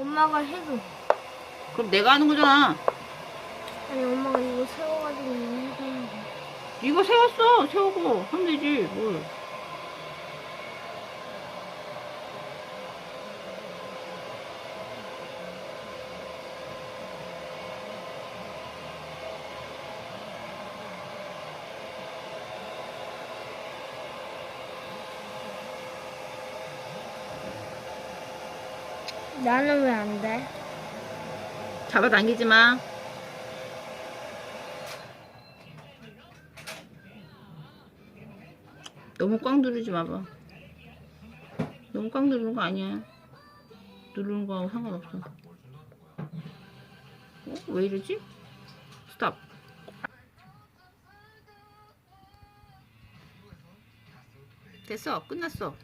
엄마가 해줘. 그럼 내가 하는 거잖아. 아니 엄마가 이거 세워가지고 이거 해주는 거. 이거 세웠어. 세우고 하면 되지. 뭘. 나는 왜 안 돼? 잡아당기지 마. 너무 꽉 누르지 마봐. 너무 꽉 누르는 거 아니야. 누르는 거하고 상관없어. 어? 왜 이러지? 스탑. 됐어. 끝났어.